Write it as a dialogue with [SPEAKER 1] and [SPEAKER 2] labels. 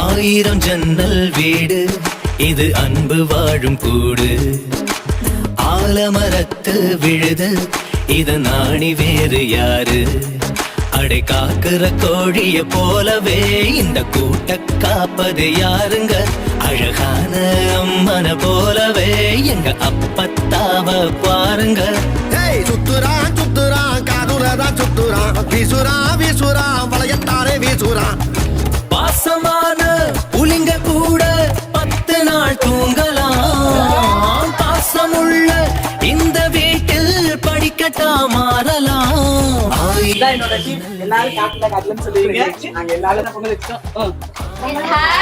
[SPEAKER 1] ஆயிரம் ஜன்னல் வீடு இது அன்பு வாழும் கூடு. ஆலமரத்து விழுது இது நாணி வேறு யாரு? அடை காக்குற கோழிய போலவே இந்த கூட்ட காப்பது யாருங்க? அழகான அம்மன போலவே எங்க அப்பத்தாவ பாருங்க.
[SPEAKER 2] ஏய் சுத்துறான் சுத்துறான் காதுலதான் சுத்துறான். வீசுறான் வீசுறான் வளையத்தாரே வீசுறான்.
[SPEAKER 3] என்னோட டீம் எல்லாரும் காட்டுல காட்டுலன்னு சொல்லுவீங்க நாங்க எல்லாரும் பொங்கல் வச்சோம்
[SPEAKER 4] Happy Pongal!